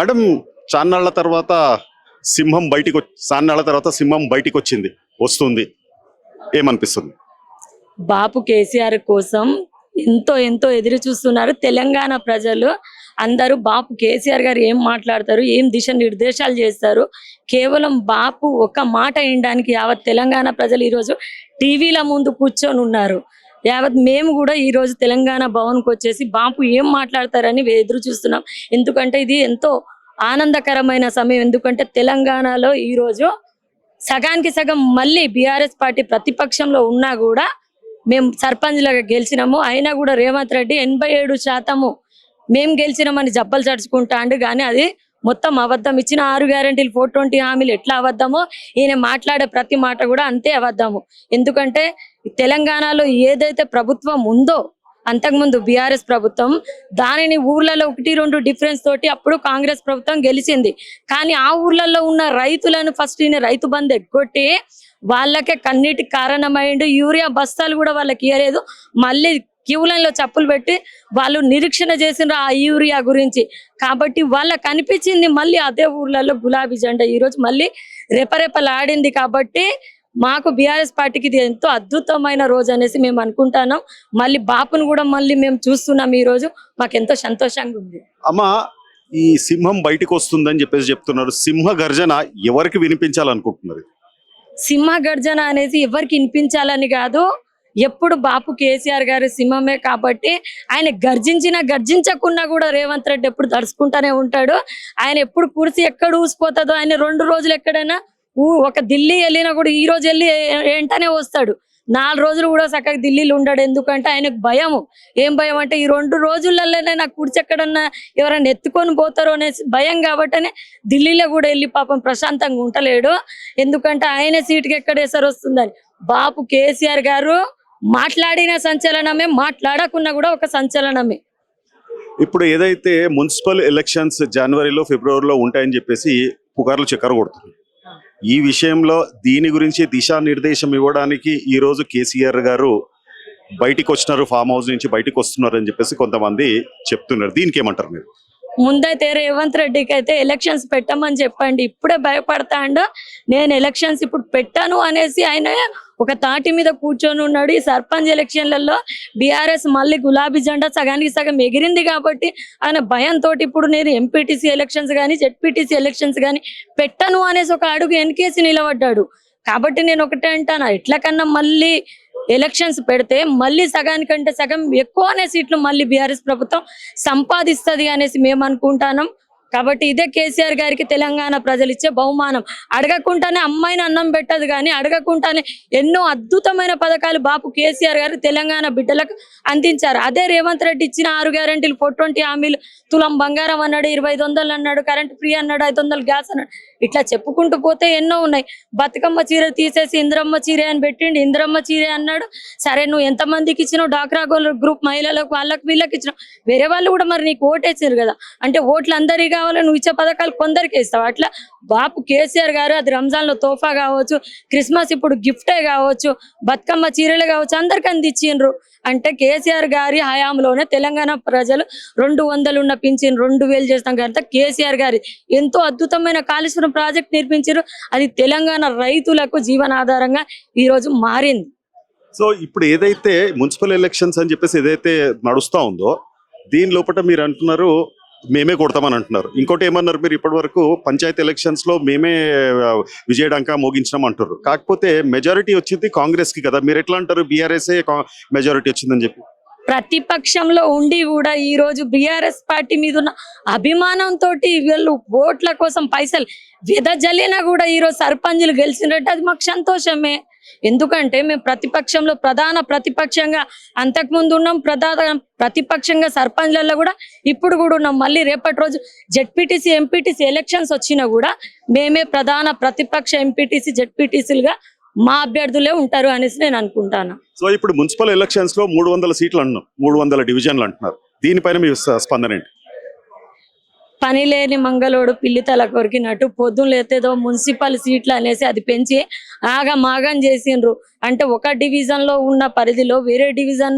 Madam చాన్నాళ్ళ తర్వాత సింహం బయటికి వచ్చి చాన్నాళ్ళ తర్వాత సింహం బయటికి వచ్చింది వస్తుంది. ఏమనిపిస్తుంది? బాపు కేసీఆర్ కోసం ఎంతో ఎంతో ఎదురు చూస్తున్నారు తెలంగాణ ప్రజలు. అందరూ బాపు కేసీఆర్ గారు ఏం మాట్లాడతారు ఏం దిశ నిర్దేశాలు చేస్తారు? కేవలం బాపు ఒక్క మాట వినడానికి యావత్ తెలంగాణ ప్రజలు ఈరోజు టీవీల ముందు కూర్చొని ఉన్నారు యావత్ మేము కూడా ఈ రోజు తెలంగాణ భవన్కి వచ్చేసి బాపు ఏం మాట్లాడతారని ఎదురు చూస్తున్నాం. ఎందుకంటే ఇది ఎంతో ఆనందకరమైన సమయం. ఎందుకంటే తెలంగాణలో ఈ రోజు సగానికి సగం మళ్ళీ బీఆర్ఎస్ పార్టీ ప్రతిపక్షంలో ఉన్నా కూడా మేము సర్పంచ్లుగా గెలిచినాము. అయినా కూడా రేవంత్ రెడ్డి ఎనభై ఏడు శాతము మేము గెలిచినామని జబ్బలు చడుచుకుంటా అండు కానీ అది మొత్తం అబద్ధం. ఇచ్చిన ఆరు గ్యారంటీలు ఫోర్ ట్వంటీ హామీలు ఎట్లా అబద్ధమో ఈయన మాట్లాడే ప్రతి మాట కూడా అంతే అబద్ధము. ఎందుకంటే తెలంగాణలో ఏదైతే ప్రభుత్వం ఉందో అంతకుముందు బీఆర్ఎస్ ప్రభుత్వం దానిని ఊర్లలో ఒకటి రెండు డిఫరెన్స్ తోటి అప్పుడు కాంగ్రెస్ ప్రభుత్వం గెలిచింది. కానీ ఆ ఊర్లలో ఉన్న రైతులను ఫస్ట్ ఈయన రైతు బంద్ ఎగ్గొట్టి వాళ్ళకే కన్నీటి కారణమైండు యూరియా బస్తాలు కూడా వాళ్ళకి ఇవ్వలేదు మళ్ళీ క్యూ లైన్లో చప్పులు పెట్టి వాళ్ళు నిరీక్షణ చేసిన ఆ యూరియా గురించి. కాబట్టి వాళ్ళకి అనిపించింది మళ్ళీ అదే ఊర్లలో గులాబీ జెండా ఈ రోజు మళ్ళీ రెపరెపలాడింది కాబట్టి మాకు బీఆర్ఎస్ పార్టీకి ఇది ఎంతో అద్భుతమైన రోజు అనేసి మేము అనుకుంటున్నాం. మళ్ళీ బాపును కూడా మళ్ళీ మేము చూస్తున్నాం ఈ రోజు. మాకు ఎంతో సంతోషంగా ఉంది. అమ్మ ఈ సింహం బయటికి వస్తుందని చెప్పేసి చెప్తున్నారు. సింహ గర్జన ఎవరికి వినిపించాలనుకుంటున్నారు? సింహ గర్జన అనేది ఎవరికి వినిపించాలని కాదు. ఎప్పుడు బాపు కేసీఆర్ గారు సింహమే కాబట్టి ఆయన గర్జించినా గర్జించకున్నా కూడా రేవంత్ రెడ్డి ఎప్పుడు దడుచుకుంటానే ఉంటాడు. ఆయన ఎప్పుడు కుర్చీ ఎక్కడ ఊసిపోతుందో ఆయన రెండు రోజులు ఎక్కడైనా ఒక ఢిల్లీ వెళ్ళినా కూడా ఈ రోజు వెళ్ళి ఏంటనే వెంటనే వస్తాడు. నాలుగు రోజులు కూడా చక్కగా ఢిల్లీలో ఉండడు. ఎందుకంటే ఆయనకు భయము. ఏం భయం అంటే ఈ రెండు రోజులలోనే నాకు కూర్చెక్కడన్నా ఎవరైనా ఎత్తుకొని పోతారో అనేసి భయం కాబట్టనే ఢిల్లీలో కూడా వెళ్ళి పాపం ప్రశాంతంగా ఉండలేడు. ఎందుకంటే ఆయన సీటుకి ఎక్కడ ఎసరు వస్తుందని. బాపు కేసీఆర్ గారు మాట్లాడిన సంచలనమే మాట్లాడకున్నా కూడా ఒక సంచలనమే. ఇప్పుడు ఏదైతే మున్సిపల్ ఎలక్షన్స్ జనవరిలో ఫిబ్రవరిలో ఉంటాయని చెప్పేసి పుకార్లు చక్కర కొడుతుంది. ఈ విషయంలో దీని గురించి దిశానిర్దేశం ఇవ్వడానికి ఈ రోజు కేసీఆర్ గారు బయటికి వచ్చినారు ఫామ్ హౌస్ నుంచి బయటకు వస్తున్నారు అని చెప్పేసి కొంతమంది చెప్తున్నారు. దీనికి ఏమంటారు మీరు? ముందైతే రేవంత్ రెడ్డికి అయితే ఎలక్షన్స్ పెట్టమని చెప్పండి. ఇప్పుడే భయపడతాండు. నేను ఎలక్షన్స్ ఇప్పుడు పెట్టాను అనేసి ఆయన ఒక తాటి మీద కూర్చొని ఉన్నాడు. ఈ సర్పంచ్ ఎలక్షన్లలో బీఆర్ఎస్ మళ్ళీ గులాబీ జెండా సగానికి సగం ఎగిరింది కాబట్టి ఆయన భయంతో ఇప్పుడు నేను ఎంపీటీసీ ఎలక్షన్స్ కానీ జెడ్పీటీసీ ఎలక్షన్స్ కానీ పెట్టను అనేసి ఒక అడుగు ఎన్కేసి నిలబడ్డాడు. కాబట్టి నేను ఒకటే అంటాను? ఎట్ల కన్నా మళ్ళీ ఎలక్షన్స్ పెడితే మళ్ళీ సగానికంటే సగం ఎక్కువనే సీట్లు మళ్ళీ బీఆర్ఎస్ ప్రభుత్వం సంపాదిస్తది అనేసి మేము అనుకుంటాం కాబట్టి ఇదే కేసీఆర్ గారికి తెలంగాణ ప్రజలు ఇచ్చే బహుమానం. అడగకుండానే అమ్మాయిని అన్నం పెట్టదు కానీ అడగకుండానే ఎన్నో అద్భుతమైన పథకాలు బాపు కేసీఆర్ గారు తెలంగాణ బిడ్డలకు అందించారు. అదే రేవంత్ రెడ్డి ఇచ్చిన ఆరు గ్యారంటీలు పొట్టొంటి హామీలు తులం బంగారం అన్నాడు ఇరవై ఐదు వందలు అన్నాడు కరెంట్ ఫ్రీ అన్నాడు ఐదు వందలు గ్యాస్ అన్నాడు. ఇట్లా చెప్పుకుంటూ పోతే ఎన్నో ఉన్నాయి. బతుకమ్మ చీర తీసేసి ఇంద్రమ్మ చీర అని పెట్టిండు ఇంద్రమ్మ చీర అన్నాడు. సరే నువ్వు ఎంతమందికి ఇచ్చినావు? డాక్రా గోల్ గ్రూప్ మహిళలకు వాళ్ళకి వీళ్ళకి ఇచ్చినావు. వేరే వాళ్ళు కూడా మరి నీకు ఓటేసారు కదా. అంటే ఓట్లు అందరిగా కావాలి నువ్వు ఇచ్చే పథకాలు కొందరికి ఇస్తావు. అట్లా బాపు కేసీఆర్ గారు అది రంజాన్లో తోఫా కావచ్చు క్రిస్మస్ ఇప్పుడు గిఫ్టే కావచ్చు బతుకమ్మ చీరలు కావచ్చు అందరికి అందించిండ్రు. అంటే కేసీఆర్ గారి హయాంలోనే తెలంగాణ ప్రజలు రెండు వందలు ఉన్న పింఛన్ రెండు వేలు చేస్తాం కనుక కేసీఆర్ గారి ఎంతో అద్భుతమైన కాళేశ్వరం ప్రాజెక్ట్ నిర్మించారు అది తెలంగాణ రైతులకు జీవనాధారంగా ఈ రోజు మారింది. సో ఇప్పుడు ఏదైతే మున్సిపల్ ఎలక్షన్స్ అని చెప్పేసి ఏదైతే నడుస్తా ఉందో దీని లోపల మీరు అంటున్నారు మేమే కొడతామని అంటున్నారు. ఇంకోటి ఏమన్నారు మీరు? ఇప్పటి వరకు పంచాయతీ ఎలక్షన్స్లో మేమే విజయడంక మోగించినాం అంటారు కాకపోతే మెజారిటీ వచ్చింది కాంగ్రెస్కి కదా. మీరు ఎట్లా అంటారు? బీఆర్ఎస్ మెజారిటీ వచ్చిందని చెప్పి. ప్రతిపక్షంలో ఉండి కూడా ఈ రోజు బిఆర్ఎస్ పార్టీ మీద ఉన్న అభిమానంతో వీళ్ళు ఓట్ల కోసం పైసలు విధజల్లినా కూడా ఈరోజు సర్పంచులు గెలిచినట్టు అది మాకు సంతోషమే. ఎందుకంటే మేము ప్రతిపక్షంలో ప్రధాన ప్రతిపక్షంగా అంతకుముందు ఉన్నాం ప్రధాన ప్రతిపక్షంగా సర్పంచ్లలో కూడా ఇప్పుడు కూడా ఉన్నాం. మళ్ళీ రేపటి రోజు జెడ్పీటీసీ ఎంపీటీసీ ఎలక్షన్స్ వచ్చినా కూడా మేమే ప్రధాన ప్రతిపక్ష ఎంపీటీసీ జెడ్పీటీసీలుగా మా అభ్యర్థులే ఉంటారు అనేసి నేను అనుకుంటాను. సో ఇప్పుడు మున్సిపల్ ఎలక్షన్స్లో మూడు వందల సీట్లు అంటున్నాం మూడు వందల డివిజన్లు అంటున్నారు. దీనిపైన మీ స్పందన ఏంటి? పని లేని మంగళోడు పిల్లి తల కొరికినట్టు పొద్దున్న లేతేదో మున్సిపల్ సీట్లు అనేసి అది పెంచి ఆగ మాగం చేసిండ్రు. అంటే ఒక డివిజన్లో ఉన్న పరిధిలో వేరే డివిజన్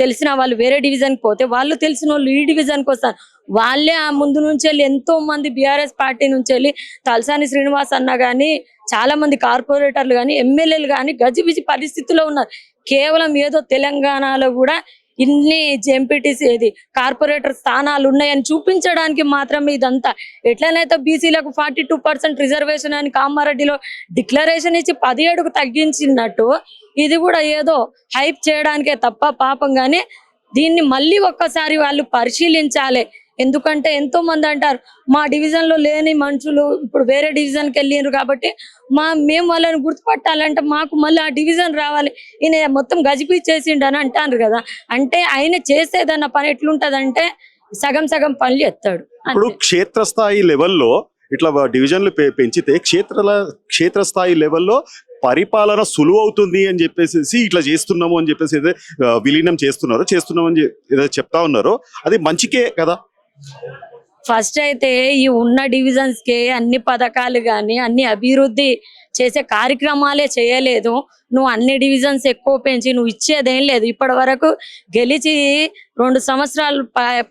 తెలిసిన వాళ్ళు వేరే డివిజన్కి పోతే వాళ్ళు తెలిసిన వాళ్ళు ఈ డివిజన్కి వస్తారు. వాళ్ళే ఆ ముందు నుంచి వెళ్ళి ఎంతో మంది బీఆర్ఎస్ పార్టీ నుంచి వెళ్ళి తలసాని శ్రీనివాస్ అన్న గాని చాలా మంది కార్పొరేటర్లు కానీ ఎమ్మెల్యేలు కానీ గజిబిజి పరిస్థితిలో ఉన్నారు. కేవలం ఏదో తెలంగాణలో కూడా ఇన్ని జెంపిటీసీ ఇది కార్పొరేటర్ స్థానాలు ఉన్నాయని చూపించడానికి మాత్రమే ఇదంతా. ఎట్లనైతే బీసీలకు ఫార్టీ టూ పర్సెంట్ రిజర్వేషన్ అని కామారెడ్డిలో డిక్లరేషన్ ఇచ్చి పదిహేడుకు తగ్గించినట్టు ఇది కూడా ఏదో హైప్ చేయడానికే తప్ప పాపం కానీ దీన్ని మళ్ళీ ఒక్కసారి వాళ్ళు పరిశీలించాలి. ఎందుకంటే ఎంతో మంది అంటారు మా డివిజన్లో లేని మనుషులు ఇప్పుడు వేరే డివిజన్కి వెళ్ళిండ్రు కాబట్టి మా మేము వాళ్ళని గుర్తుపట్టాలంటే మాకు మళ్ళీ ఆ డివిజన్ రావాలి. ఈయన మొత్తం గజిపి చేసిండు అని అంటారు కదా. అంటే ఆయన చేసేదన్న పని ఎట్లుంటదంటే సగం సగం పనులు ఎత్తాడు ఇప్పుడు. క్షేత్రస్థాయి లెవెల్లో ఇట్లా డివిజన్లు పెంచితే క్షేత్రల క్షేత్రస్థాయి లెవెల్లో పరిపాలన సులువు అవుతుంది అని చెప్పేసి ఇట్లా చేస్తున్నాము అని చెప్పేసి ఏదో విలీనం చేస్తున్నారు చేస్తున్నాము అని చె- ఏదో చెప్తా ఉన్నారు. అది మంచికే కదా? ఫస్ట్ అయితే ఈ ఉన్న డివిజన్స్కి అన్ని పథకాలు గాని అన్ని అభివృద్ధి చేసే కార్యక్రమాలే చేయలేదు. నువ్వు అన్ని డివిజన్స్ ఎక్కువ పెంచి నువ్వు ఇచ్చేదేం లేదు. ఇప్పటి వరకు గెలిచి రెండు సంవత్సరాలు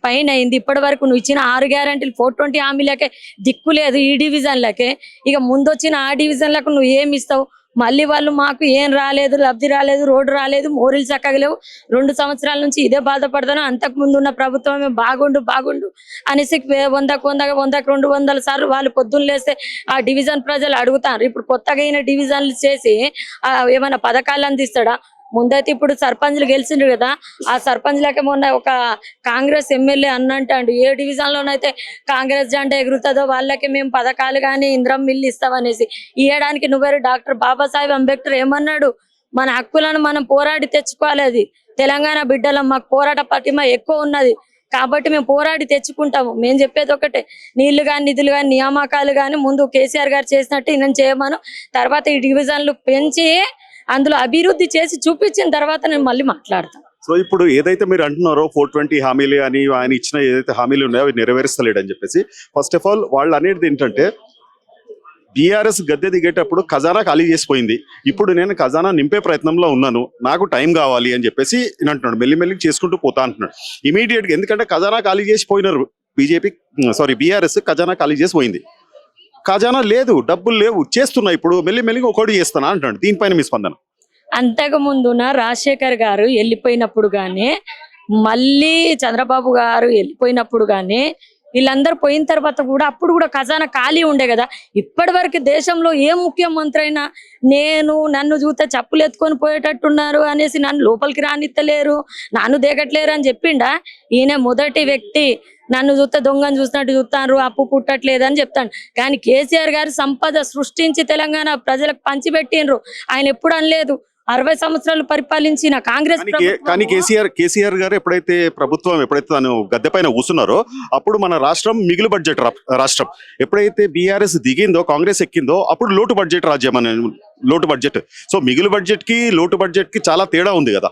పైన అయింది. ఇప్పటి వరకు నువ్వు ఇచ్చిన ఆరు గ్యారంటీలు ఫోర్ ట్వంటీ హామీలకే దిక్కు లేదు ఈ డివిజన్లకే ఇక ముందు వచ్చిన ఆ డివిజన్లకు నువ్వు ఏమి ఇస్తావు? మళ్ళీ వాళ్ళు మాకు ఏం రాలేదు లబ్ధి రాలేదు రోడ్డు రాలేదు మోరీలు చక్కగా లేవు. రెండు సంవత్సరాల నుంచి ఇదే బాధపడతాను. అంతకు ముందు ఉన్న ప్రభుత్వమే బాగుండు బాగుండు అనేసి వే- వందకు వంద వందకు రెండు వందల సార్లు వాళ్ళు పొద్దున్న లేస్తే ఆ డివిజన్ ప్రజలు అడుగుతారు. ఇప్పుడు కొత్తగా అయిన డివిజన్లు చేసి ఏమైనా పథకాలు అందిస్తాడా? ముందైతే ఇప్పుడు సర్పంచ్లు గెలిచిండ్రు కదా ఆ సర్పంచ్లకే మొన్న ఒక కాంగ్రెస్ ఎమ్మెల్యే అన్నంటాడు ఏ డివిజన్ లోనైతే కాంగ్రెస్ జెండా ఎగురుతుందో వాళ్ళకి మేము పథకాలు కానీ ఇంద్రం మిల్లు ఇస్తామనేసి. ఇవ్వడానికి నువ్వేరు డాక్టర్ బాబాసాహెబ్ అంబేద్కర్ ఏమన్నాడు? మన హక్కులను మనం పోరాడి తెచ్చుకోవాలి అది. తెలంగాణ బిడ్డలం మాకు పోరాట పటిమ ఎక్కువ ఉన్నది. కాబట్టి మేము పోరాడి తెచ్చుకుంటాము. మేము చెప్పేది ఒకటే నీళ్ళు కానీ నిధులు కానీ నియామకాలు కానీ ముందు కేసీఆర్ గారు చేసినట్టు నేను చేయమను. తర్వాత ఈ డివిజన్లు పెంచి అందులో అభివృద్ధి చేసి చూపించిన తర్వాత నేను మళ్ళీ మాట్లాడతాను సో ఇప్పుడు ఏదైతే మీరు అంటున్నారో ఫోర్ ట్వంటీ హామీలు అని ఆయన ఇచ్చిన ఏదైతే హామీలు ఉన్నాయో అవి నెరవేరుస్తలేడు అని చెప్పేసి ఫస్ట్ ఆఫ్ ఆల్ వాళ్ళు అనేది ఏంటంటే బీఆర్ఎస్ గద్దె దిగేటప్పుడు ఖజానా ఖాళీ చేసిపోయింది. ఇప్పుడు నేను ఖజానా నింపే ప్రయత్నంలో ఉన్నాను నాకు టైం కావాలి అని చెప్పేసి నేను అంటున్నాడు మెల్లిమెల్లి చేసుకుంటూ పోతా అంటున్నాడు. ఇమీడియట్గా ఎందుకంటే ఖజానా ఖాళీ చేసిపోయినారు. బీజేపీ సారీ బీఆర్ఎస్ ఖజానా ఖాళీ చేసి పోయింది ఖజానా లేదు డబ్బులు లేవు చేస్తున్నా ఇప్పుడు మెల్లిమెల్లిగా ఒకటి చేస్తానా అంటున్నాడు. దీనిపైన మీ స్పందన? అంతకు ముందున రాజశేఖర్ గారు వెళ్ళిపోయినప్పుడు గానీ మళ్ళీ చంద్రబాబు గారు వెళ్ళిపోయినప్పుడు గానీ వీళ్ళందరూ పోయిన తర్వాత కూడా అప్పుడు కూడా ఖజానా ఖాళీ ఉండే కదా. ఇప్పటి వరకు దేశంలో ఏ ముఖ్యమంత్రి అయినా నేను నన్ను చూస్తే చెప్పులు ఎత్తుకొని పోయేటట్టున్నారు అనేసి నన్ను లోపలికి రానిత్తలేరు నన్ను దిగట్లేరు అని చెప్పిండా? ఈయన మొదటి వ్యక్తి నన్ను చూస్తే దొంగను చూసినట్టు చూస్తాను అప్పు పుట్టట్లేదు అని చెప్తాను కానీ కేసీఆర్ గారు సంపద సృష్టించి తెలంగాణ ప్రజలకు పంచిపెట్టిండ్రు. ఆయన ఎప్పుడు అనలేదు. అరవై సంవత్సరాలు పరిపాలించిన కాంగ్రెస్ కానీ కానీ కేసీఆర్ కేసీఆర్ గారు ఎప్పుడైతే ప్రభుత్వం ఎప్పుడైతే తను గద్దె పైన కూర్చున్నారో అప్పుడు మన రాష్ట్రం మిగులు బడ్జెట్ రాష్ట్రం. ఎప్పుడైతే బీఆర్ఎస్ దిగిందో కాంగ్రెస్ ఎక్కిందో అప్పుడు లోటు బడ్జెట్ రాజ్యం అనే లోటు బడ్జెట్ సో మిగులు బడ్జెట్కి లోటు బడ్జెట్కి చాలా తేడా ఉంది కదా.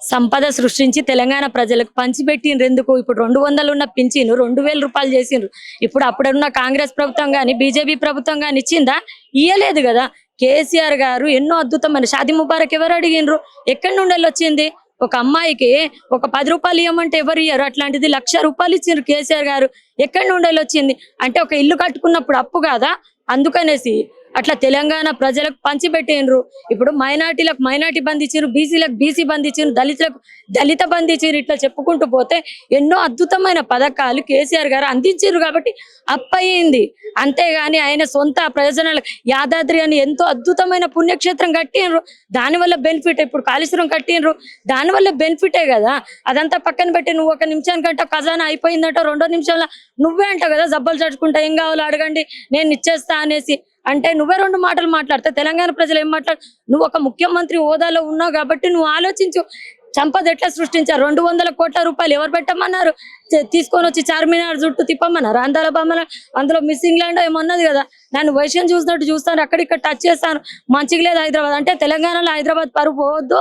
సంపద సృష్టించి తెలంగాణ ప్రజలకు పంచిపెట్టిండ్రు ఎందుకు? ఇప్పుడు రెండు వందలు ఉన్న పింఛను రెండు వేల రూపాయలు చేసిండ్రు. ఇప్పుడు అప్పుడున్న కాంగ్రెస్ ప్రభుత్వం గాని బీజేపీ ప్రభుత్వం గాని ఇచ్చిందా? ఇయ్యలేదు కదా. కేసీఆర్ గారు ఎన్నో అద్భుతమైన షాది ముబారక్ ఎవరు అడిగిండ్రు ఎక్కడి నుండి వచ్చింది? ఒక అమ్మాయికి ఒక పది రూపాయలు ఇవ్వమంటే ఎవరు ఇయ్యరు? అట్లాంటిది లక్ష రూపాయలు ఇచ్చిండ్రు కేసీఆర్ గారు. ఎక్కడి నుండి వచ్చింది? అంటే ఒక ఇల్లు కట్టుకున్నప్పుడు అప్పు కాదా? అందుకనేసి అట్లా తెలంగాణ ప్రజలకు పంచిపెట్టిండ్రు. ఇప్పుడు మైనార్టీలకు మైనార్టీ బంద్ ఇచ్చారు బీసీలకు బీసీ బంద్ ఇచ్చారు దళితులకు దళిత బంద్ ఇట్లా చెప్పుకుంటూ పోతే ఎన్నో అద్భుతమైన పథకాలు కేసీఆర్ గారు అందించారు కాబట్టి అప్పయింది అంతేగాని ఆయన సొంత ప్రయోజనాలకు యాదాద్రి అని ఎంతో అద్భుతమైన పుణ్యక్షేత్రం కట్టిండ్రు. దానివల్ల బెనిఫిట్ ఇప్పుడు కాళేశ్వరం కట్టిండ్రు. దానివల్ల బెనిఫిటే కదా. అదంతా పక్కన పెట్టి నువ్వు ఒక నిమిషానికంటే ఖజానా అయిపోయిందంట రెండో నిమిషంలో నువ్వే అంటావు కదా జబ్బలు చడుచుకుంటా ఏం కావాలో అడగండి నేను ఇచ్చేస్తా అనేసి. అంటే నువ్వే రెండు మాటలు మాట్లాడతా తెలంగాణ ప్రజలు ఏం మాట్లాడు నువ్వు ఒక ముఖ్యమంత్రి హోదాలో ఉన్నావు కాబట్టి నువ్వు ఆలోచించు. సంపద ఎట్లా సృష్టించారు? రెండు వందల కోట్ల రూపాయలు ఎవరు పెట్టమన్నారు? తీసుకొని వచ్చి చార్మినార్ చుట్టూ తిప్పమన్నారు. అందాల బొమ్మల అందులో మిస్ ఇంగ్లాండ్ ఏమన్నది కదా. నన్ను వైశ్యం చూసినట్టు చూస్తాను అక్కడిక్కడ టచ్ చేస్తాను. మంచిగా లేదు హైదరాబాద్. అంటే తెలంగాణలో హైదరాబాద్ పరుపు పోవద్దు.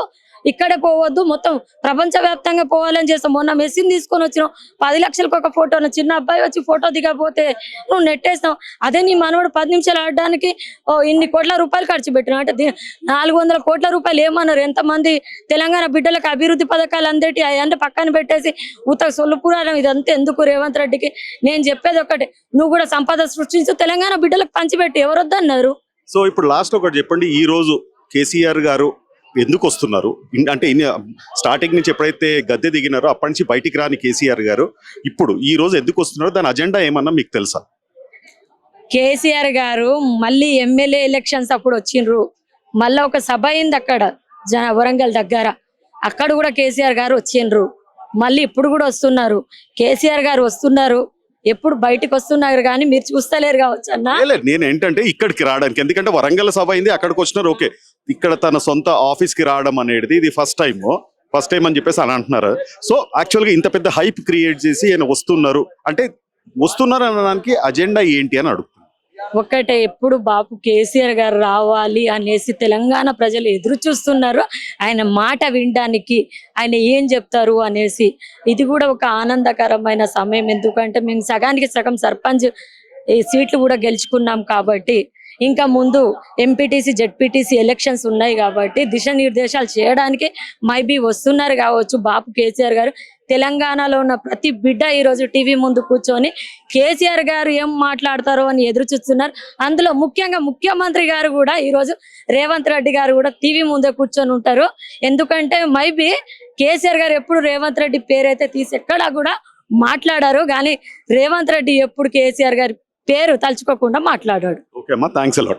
ఇక్కడే పోవద్దు మొత్తం ప్రపంచవ్యాప్తంగా పోవాలని చేస్తాం. మొన్న మెస్సీని తీసుకొని వచ్చినాం. పది లక్షలకు ఒక ఫోటో చిన్న అబ్బాయి వచ్చి ఫోటో దిగకపోతే నువ్వు నెట్టేస్తావు. అదే నీ మనవడు పది నిమిషాలు ఆడడానికి ఓ ఇన్ని కోట్ల రూపాయలు ఖర్చు పెట్టిన అంటే నాలుగు వందల కోట్ల రూపాయలు ఏమన్నారు? ఎంతమంది తెలంగాణ బిడ్డలకు అభివృద్ధి పథకాలు అందేటి? అవన్నీ పక్కన పెట్టేసి ఉత్త సొల్లుపురాణం ఇదంతా ఎందుకు రేవంత్ రెడ్డికి? నేను చెప్పేది ఒకటి నువ్వు కూడా సంపద సృష్టించు తెలంగాణ బిడ్డలకు పంచిపెట్టి. ఎవరొద్దన్నారు? సో ఇప్పుడు లాస్ట్ ఒకటి చెప్పండి. ఈ రోజు కేసీఆర్ గారు ఎందుకు వస్తున్నారు అంటే స్టార్టింగ్ నుంచి ఎప్పుడైతే గద్దె దిగినారో అప్పటి నుంచి బయటికి రాని కేసీఆర్ గారు ఇప్పుడు ఈ రోజు ఎందుకు వస్తున్నారో దాని అజెండా ఏమన్నా మీకు తెలుసా? కేసీఆర్ గారు మళ్ళీ ఎమ్మెల్యే ఎలక్షన్స్ అప్పుడు వచ్చిండ్రు. మళ్ళీ ఒక సభ అయింది అక్కడ జన వరంగల్ దగ్గర. అక్కడ కూడా కేసీఆర్ గారు వచ్చిండ్రు. మళ్ళీ ఇప్పుడు కూడా వస్తున్నారు. కేసీఆర్ గారు వస్తున్నారు. ఎప్పుడు బయటకు వస్తున్నారు కానీ మీరు చూస్తలేరు కావచ్చు అన్న. నేను ఏంటంటే ఇక్కడికి రావడానికి ఎందుకంటే వరంగల్ సభ అయింది అక్కడికి వచ్చినారు ఓకే. ఇక్కడ తన సొంత ఆఫీస్కి రావడం అనేది ఇది ఫస్ట్ టైం ఫస్ట్ టైం అని చెప్పేసి అని అంటున్నారు. సో యాక్చువల్గా ఇంత పెద్ద హైప్ క్రియేట్ చేసి ఆయన వస్తున్నారు. అంటే వస్తున్నారు అనడానికి అజెండా ఏంటి అని అడుగుతున్నాను ఒక్కటే ఎప్పుడు బాపు కేసీఆర్ గారు రావాలి అనేసి తెలంగాణ ప్రజలు ఎదురు చూస్తున్నారు. ఆయన మాట వినడానికి ఆయన ఏం చెప్తారు అనేసి. ఇది కూడా ఒక ఆనందకరమైన సమయం. ఎందుకంటే మేము సగానికి సగం సర్పంచ్ ఈ సీట్లు కూడా గెలుచుకున్నాం కాబట్టి ఇంకా ముందు ఎంపీటీసీ జెడ్పీటీసీ ఎలక్షన్స్ ఉన్నాయి కాబట్టి దిశానిర్దేశాలు చేయడానికి మైబీ వస్తున్నారు కావచ్చు బాపు కేసీఆర్ గారు. తెలంగాణలో ఉన్న ప్రతి బిడ్డ ఈ రోజు టీవీ ముందు కూర్చొని కేసీఆర్ గారు ఏం మాట్లాడతారో అని ఎదురు చూస్తున్నారు. అందులో ముఖ్యంగా ముఖ్యమంత్రి గారు కూడా ఈ రోజు రేవంత్ రెడ్డి గారు కూడా టీవీ ముందే కూర్చొని ఉంటారు. ఎందుకంటే మైబీ కేసీఆర్ గారు ఎప్పుడు రేవంత్ రెడ్డి పేరైతే తీసి ఎక్కడా కూడా మాట్లాడారు. కానీ రేవంత్ రెడ్డి ఎప్పుడు కేసీఆర్ గారి పేరు తలుచుకోకుండా మాట్లాడాడు. ఓకే అమ్మా థ్యాంక్స్ అలాట్